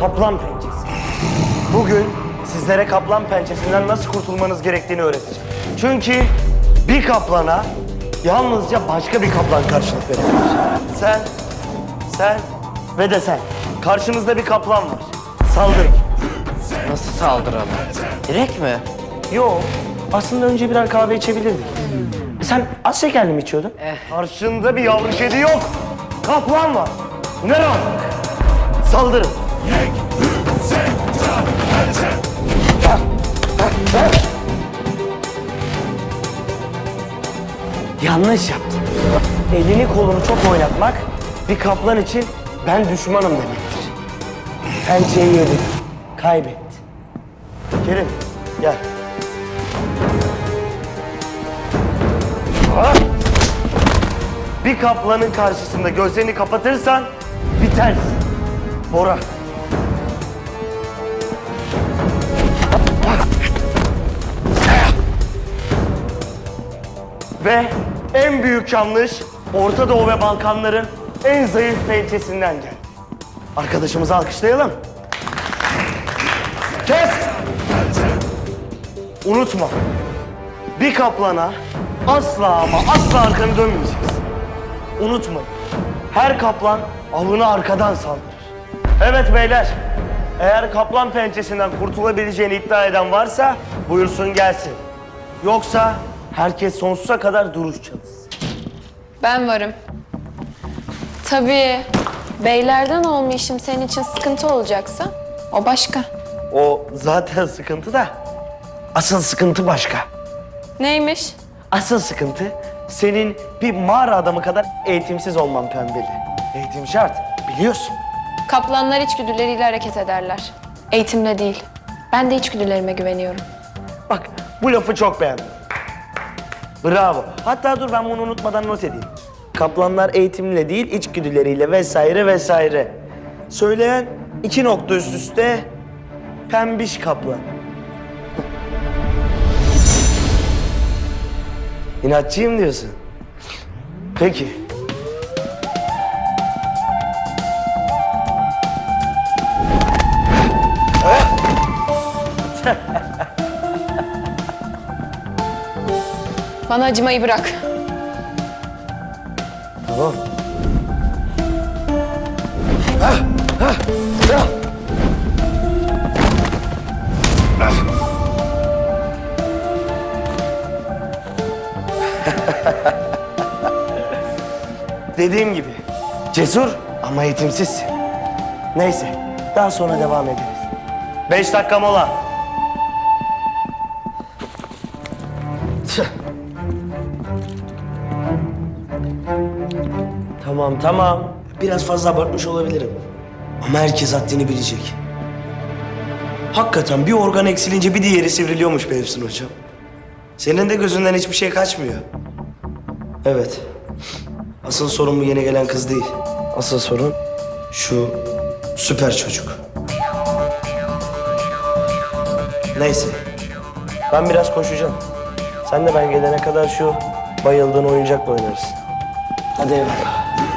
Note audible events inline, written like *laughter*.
kaplan pençesi. Bugün sizlere kaplan pençesinden nasıl kurtulmanız gerektiğini öğreteceğim. Çünkü bir kaplana yalnızca başka bir kaplan karşılık verebilir. Sen, sen ve de sen. Karşınızda bir kaplan var. Saldırın. Nasıl saldıralım? Direkt mi? Yo, aslında önce birer kahve içebilirdik. Sen az şekerli mi içiyordun? Eh. Karşında bir yavru kedi yok. Kaplan var. Ne rahat. Saldırın. Yanlış yaptın. Elini kolunu çok oynatmak bir kaplan için ben düşmanım demektir. Pençeyi yedi. Kaybetti. Kerim gel. Ah! Bir kaplanın karşısında gözlerini kapatırsan bitersin. Bora. Ve en büyük yanlış Orta Doğu ve Balkanların en zayıf pençesinden geldi. Arkadaşımızı alkışlayalım. Kes! Unutma. Bir kaplana asla ama asla arkanı dönmeyeceksin. Unutmayın. Her kaplan avını arkadan saldırır. Evet beyler. Eğer kaplan pençesinden kurtulabileceğini iddia eden varsa buyursun gelsin. Yoksa herkes sonsuza kadar duruş çalışsın. Ben varım. Tabii beylerden olmayışım senin için sıkıntı olacaksa o başka. O zaten sıkıntı da asıl sıkıntı başka. Neymiş? Asıl sıkıntı senin bir mağara adamı kadar eğitimsiz olman pembeli. Eğitim şart biliyorsun. Kaplanlar içgüdüleriyle hareket ederler. Eğitimle değil. Ben de içgüdülerime güveniyorum. Bak bu lafı çok beğendim. Bravo. Hatta dur ben bunu unutmadan not edeyim. Kaplanlar eğitimle değil içgüdüleriyle vesaire vesaire. Söyleyen iki nokta üst üste pembiş kaplan. *laughs* İnatçıyım diyorsun. Peki. *laughs* Bana acımayı bırak. Tamam. Dediğim gibi cesur ama eğitimsizsin. Neyse daha sonra devam ederiz. Beş dakika mola. Tüh. Tamam tamam. Biraz fazla abartmış olabilirim. Ama herkes haddini bilecek. Hakikaten bir organ eksilince bir diğeri sivriliyormuş be Efsun hocam. Senin de gözünden hiçbir şey kaçmıyor. Evet. Asıl sorun bu yeni gelen kız değil. Asıl sorun şu süper çocuk. Neyse. Ben biraz koşacağım. Sen de ben gelene kadar şu bayıldığın oyuncakla oynarsın. 아, 네.